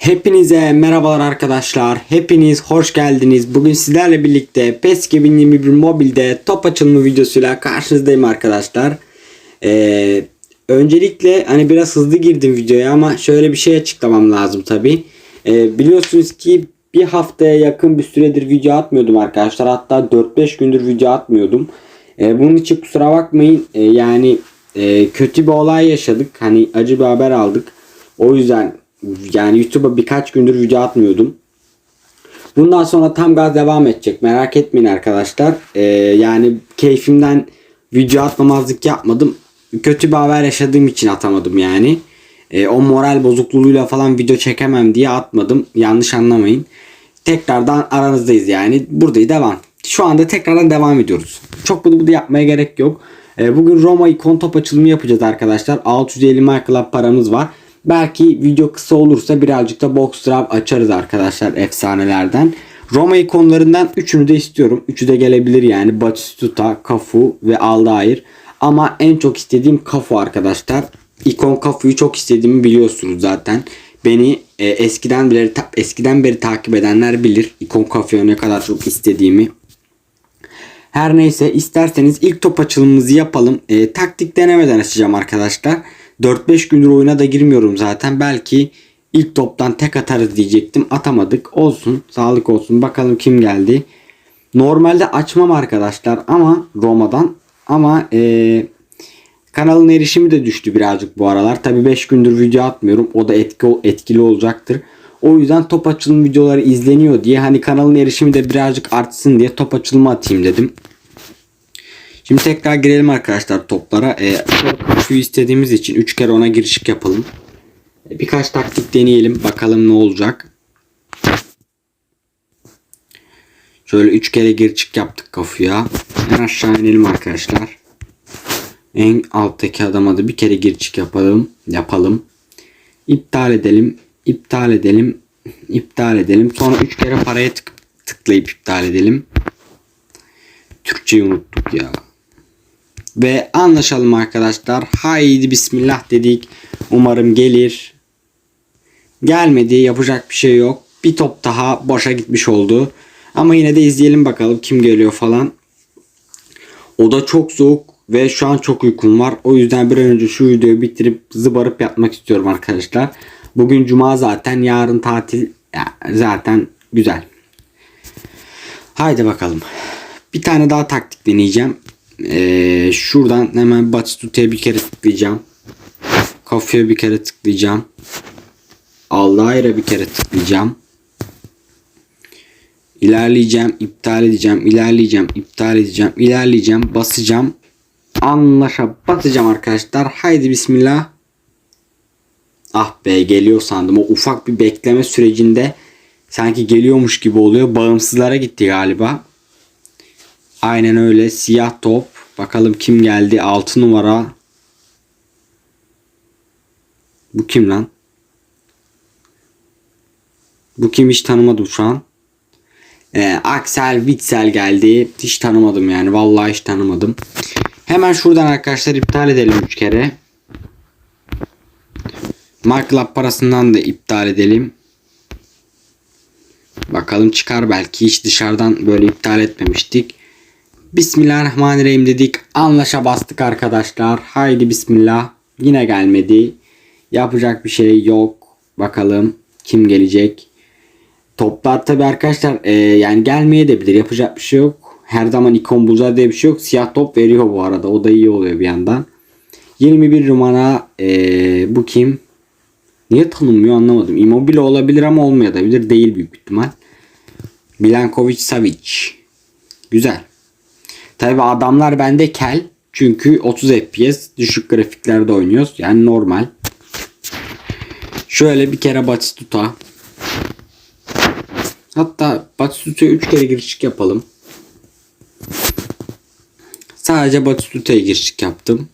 Hepinize merhabalar arkadaşlar. Hepiniz hoş geldiniz. Bugün sizlerle birlikte PES 2021 mobilde top açılımı videosuyla karşınızdayım arkadaşlar. Ee, öncelikle hani biraz hızlı girdim videoya ama şöyle bir şey açıklamam lazım tabi. biliyorsunuz ki bir haftaya yakın bir süredir video atmıyordum arkadaşlar. Hatta 4-5 gündür video atmıyordum. Ee, bunun için kusura bakmayın. Ee, yani e, kötü bir olay yaşadık. Hani acı bir haber aldık. O yüzden yani YouTube'a birkaç gündür video atmıyordum. Bundan sonra tam gaz devam edecek. Merak etmeyin arkadaşlar. Ee, yani keyfimden video atmamazlık yapmadım. Kötü bir haber yaşadığım için atamadım yani. Ee, o moral bozukluğuyla falan video çekemem diye atmadım. Yanlış anlamayın. Tekrardan aranızdayız yani. Buradayız devam. Şu anda tekrardan devam ediyoruz. Çok bunu bunu yapmaya gerek yok. Ee, bugün Roma ikon top açılımı yapacağız arkadaşlar. 650 Michael paramız var. Belki video kısa olursa birazcık da box drop açarız arkadaşlar efsanelerden. Roma ikonlarından üçünü de istiyorum. Üçü de gelebilir yani. Batistuta, Cafu ve Aldair. Ama en çok istediğim Cafu arkadaşlar. İkon Cafu'yu çok istediğimi biliyorsunuz zaten. Beni e, eskiden beri ta- eskiden beri takip edenler bilir. İkon Cafu'yu ne kadar çok istediğimi. Her neyse isterseniz ilk top açılımımızı yapalım. E, taktik denemeden açacağım arkadaşlar. 4-5 gündür oyuna da girmiyorum zaten. Belki ilk toptan tek atarız diyecektim. Atamadık. Olsun. Sağlık olsun. Bakalım kim geldi. Normalde açmam arkadaşlar ama Roma'dan ama e, kanalın erişimi de düştü birazcık bu aralar. Tabi 5 gündür video atmıyorum. O da etki, etkili olacaktır. O yüzden top açılım videoları izleniyor diye hani kanalın erişimi de birazcık artsın diye top açılımı atayım dedim. Şimdi tekrar girelim arkadaşlar toplara. Ee, şu istediğimiz için 3 kere ona girişik yapalım. Ee, Birkaç taktik deneyelim. Bakalım ne olacak. Şöyle 3 kere girişik yaptık kafaya. En aşağı inelim arkadaşlar. En alttaki adama da bir kere girişik yapalım. Yapalım. İptal edelim. İptal edelim. İptal edelim. Sonra 3 kere paraya tık tıklayıp iptal edelim. Türkçeyi unuttuk ya. Ve anlaşalım arkadaşlar. Haydi bismillah dedik. Umarım gelir. Gelmedi. Yapacak bir şey yok. Bir top daha boşa gitmiş oldu. Ama yine de izleyelim bakalım kim geliyor falan. O da çok soğuk ve şu an çok uykum var. O yüzden bir an önce şu videoyu bitirip zıbarıp yatmak istiyorum arkadaşlar. Bugün cuma zaten. Yarın tatil. Ya, zaten güzel. Haydi bakalım. Bir tane daha taktik deneyeceğim. Ee, şuradan hemen Batistuta'ya bir kere tıklayacağım. Kafaya bir kere tıklayacağım. Aldair'e bir kere tıklayacağım. İlerleyeceğim, iptal edeceğim, ilerleyeceğim, iptal edeceğim, ilerleyeceğim, basacağım. Anlaşa basacağım arkadaşlar. Haydi bismillah. Ah be geliyor sandım. O ufak bir bekleme sürecinde sanki geliyormuş gibi oluyor. Bağımsızlara gitti galiba. Aynen öyle. Siyah top. Bakalım kim geldi. 6 numara. Bu kim lan? Bu kim hiç tanımadım şu an. Ee, Axel Witsel geldi. Hiç tanımadım yani. Vallahi hiç tanımadım. Hemen şuradan arkadaşlar iptal edelim 3 kere. Mark parasından da iptal edelim. Bakalım çıkar belki. Hiç dışarıdan böyle iptal etmemiştik. Bismillahirrahmanirrahim dedik. Anlaşa bastık arkadaşlar. Haydi bismillah. Yine gelmedi. Yapacak bir şey yok. Bakalım kim gelecek. Toplar tabi arkadaşlar e, yani gelmeye de bilir. Yapacak bir şey yok. Her zaman ikon bulacağız diye bir şey yok. Siyah top veriyor bu arada. O da iyi oluyor bir yandan. 21 numara e, bu kim? Niye tanınmıyor anlamadım. Immobile olabilir ama olmayabilir. Değil büyük ihtimal. Milankovic Savic. Güzel. Tabi adamlar bende kel. Çünkü 30 FPS düşük grafiklerde oynuyoruz. Yani normal. Şöyle bir kere Batistuta. Hatta Batistuta'ya 3 kere girişik yapalım. Sadece Batistuta'ya girişik yaptım.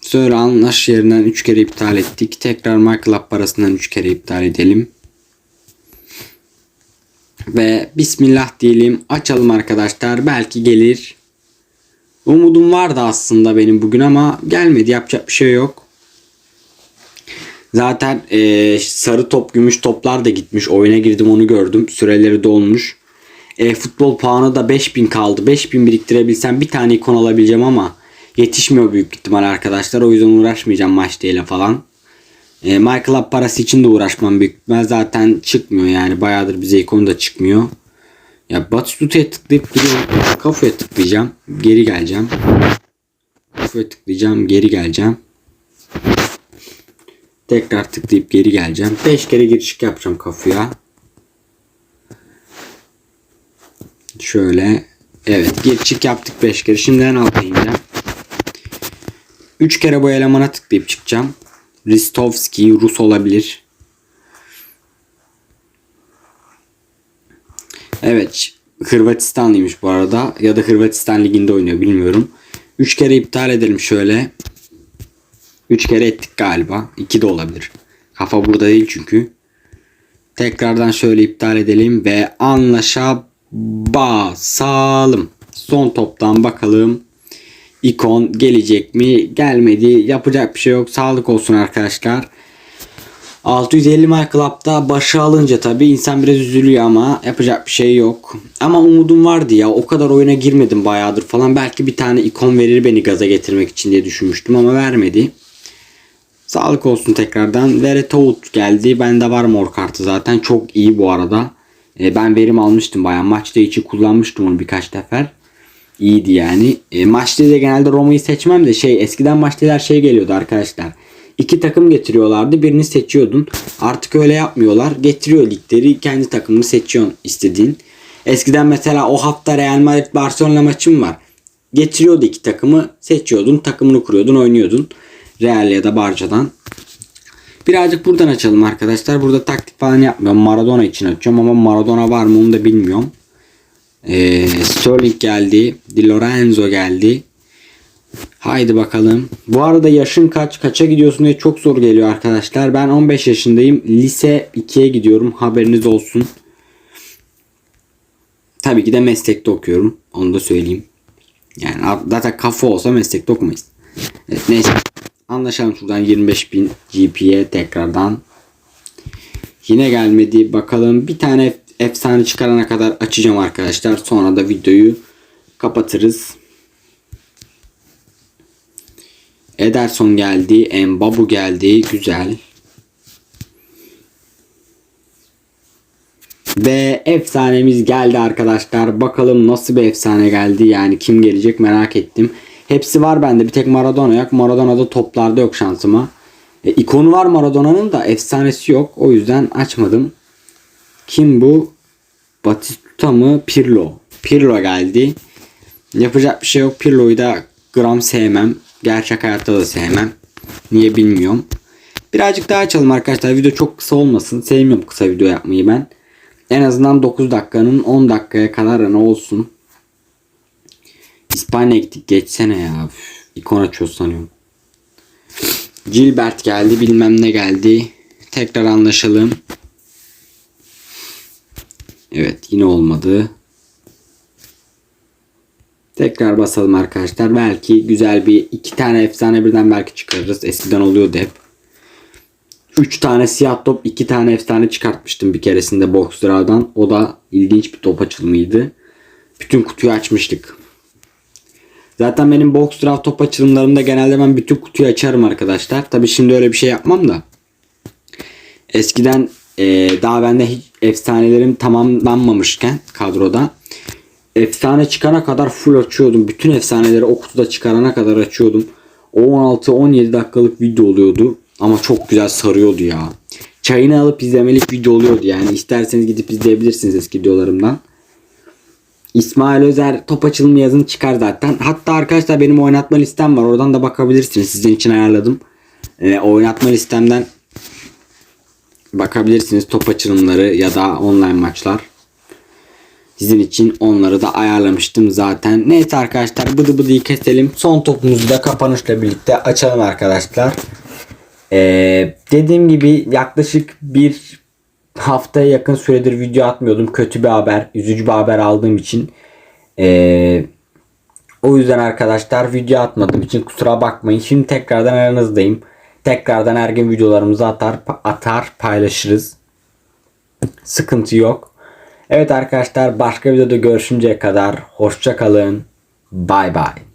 Sonra anlaş yerinden 3 kere iptal ettik. Tekrar Michael parasından 3 kere iptal edelim. Ve Bismillah diyelim. Açalım arkadaşlar. Belki gelir. Umudum vardı aslında benim bugün ama gelmedi. Yapacak bir şey yok. Zaten e, sarı top gümüş toplar da gitmiş. Oyuna girdim onu gördüm. Süreleri dolmuş. E, futbol puanı da 5000 kaldı. 5000 biriktirebilsem bir tane ikon alabileceğim ama yetişmiyor büyük ihtimal arkadaşlar. O yüzden uğraşmayacağım maç değil falan. E, My Club parası için de uğraşmam büyük ihtimal. Zaten çıkmıyor yani. Bayağıdır bize ikon da çıkmıyor. Ya Batistuta'ya tıklayıp duruyorum. Kafaya tıklayacağım. Geri geleceğim. Kafaya tıklayacağım. Geri geleceğim. Tekrar tıklayıp geri geleceğim. 5 kere giriş yapacağım kafaya. Şöyle. Evet gir çık yaptık 5 kere. Şimdi en alta ineceğim. 3 kere bu elemana tıklayıp çıkacağım. Ristovski Rus olabilir. Evet. Hırvatistanlıymış bu arada. Ya da Hırvatistan liginde oynuyor bilmiyorum. 3 kere iptal edelim şöyle. 3 kere ettik galiba. 2 de olabilir. Kafa burada değil çünkü. Tekrardan şöyle iptal edelim ve anlaşa basalım. Son toptan bakalım. İkon gelecek mi? Gelmedi. Yapacak bir şey yok. Sağlık olsun arkadaşlar. 650 My Club'da başı alınca tabi insan biraz üzülüyor ama yapacak bir şey yok. Ama umudum vardı ya. O kadar oyuna girmedim bayağıdır falan. Belki bir tane ikon verir beni gaza getirmek için diye düşünmüştüm ama vermedi. Sağlık olsun tekrardan. Veretout geldi. Bende var mor kartı zaten. Çok iyi bu arada. E, ben verim almıştım bayağı. Maçta içi kullanmıştım onu birkaç sefer. İyiydi yani. E, maçta da genelde Roma'yı seçmem de şey eskiden maçta her şey geliyordu arkadaşlar. İki takım getiriyorlardı. Birini seçiyordun. Artık öyle yapmıyorlar. Getiriyor ligleri. Kendi takımını seçiyorsun istediğin. Eskiden mesela o hafta Real Madrid Barcelona maçım var. Getiriyordu iki takımı. Seçiyordun. Takımını kuruyordun. Oynuyordun. Real ya da Barca'dan. Birazcık buradan açalım arkadaşlar. Burada taktik falan yapmıyorum. Maradona için açıyorum ama Maradona var mı onu da bilmiyorum. Ee, Sterling geldi. Di Lorenzo geldi. Haydi bakalım. Bu arada yaşın kaç? Kaça gidiyorsun diye çok soru geliyor arkadaşlar. Ben 15 yaşındayım. Lise 2'ye gidiyorum. Haberiniz olsun. Tabii ki de meslekte okuyorum. Onu da söyleyeyim. Yani zaten kafa olsa meslekte okumayız. Evet, neyse. Anlaşalım şuradan 25.000 GP'ye tekrardan. Yine gelmedi. Bakalım bir tane efsane çıkarana kadar açacağım arkadaşlar. Sonra da videoyu kapatırız. Ederson geldi. Mbabu geldi. Güzel. Ve efsanemiz geldi arkadaşlar. Bakalım nasıl bir efsane geldi. Yani kim gelecek merak ettim. Hepsi var bende. Bir tek Maradona yok. Maradona'da toplarda yok şansıma. E, ikonu var Maradona'nın da efsanesi yok. O yüzden açmadım. Kim bu? Batistuta mı? Pirlo. Pirlo geldi. Yapacak bir şey yok. Pirlo'yu da gram sevmem. Gerçek hayatta da sevmem. Niye bilmiyorum. Birazcık daha açalım arkadaşlar. Video çok kısa olmasın. Sevmiyorum kısa video yapmayı ben. En azından 9 dakikanın 10 dakikaya kadar ne olsun. İspanya gittik. Geçsene ya. İkon açıyor sanıyorum. Gilbert geldi. Bilmem ne geldi. Tekrar anlaşalım. Evet yine olmadı. Tekrar basalım arkadaşlar. Belki güzel bir iki tane efsane birden belki çıkarırız. Eskiden oluyordu hep. 3 tane siyah top 2 tane efsane çıkartmıştım bir keresinde Boxdra'dan. O da ilginç bir top açılımıydı. Bütün kutuyu açmıştık. Zaten benim Boxdra top açılımlarımda genelde ben bütün kutuyu açarım arkadaşlar. Tabi şimdi öyle bir şey yapmam da. Eskiden ee, daha bende hiç efsanelerim tamamlanmamışken kadroda efsane çıkana kadar full açıyordum. Bütün efsaneleri o kutuda çıkarana kadar açıyordum. O 16-17 dakikalık video oluyordu. Ama çok güzel sarıyordu ya. Çayını alıp izlemelik video oluyordu yani. İsterseniz gidip izleyebilirsiniz eski videolarımdan. İsmail Özer top açılımı yazın çıkar zaten. Hatta arkadaşlar benim oynatma listem var. Oradan da bakabilirsiniz. Sizin için ayarladım. Ee, oynatma listemden bakabilirsiniz top açılımları ya da online maçlar. Sizin için onları da ayarlamıştım zaten. Neyse arkadaşlar bıdı bıdıyı keselim. Son topumuzu da kapanışla birlikte açalım arkadaşlar. Ee, dediğim gibi yaklaşık bir haftaya yakın süredir video atmıyordum. Kötü bir haber, üzücü bir haber aldığım için. Ee, o yüzden arkadaşlar video atmadığım için kusura bakmayın. Şimdi tekrardan aranızdayım. Tekrardan her gün videolarımızı atar atar paylaşırız. Sıkıntı yok. Evet arkadaşlar başka videoda görüşünceye kadar hoşça kalın. Bay bay.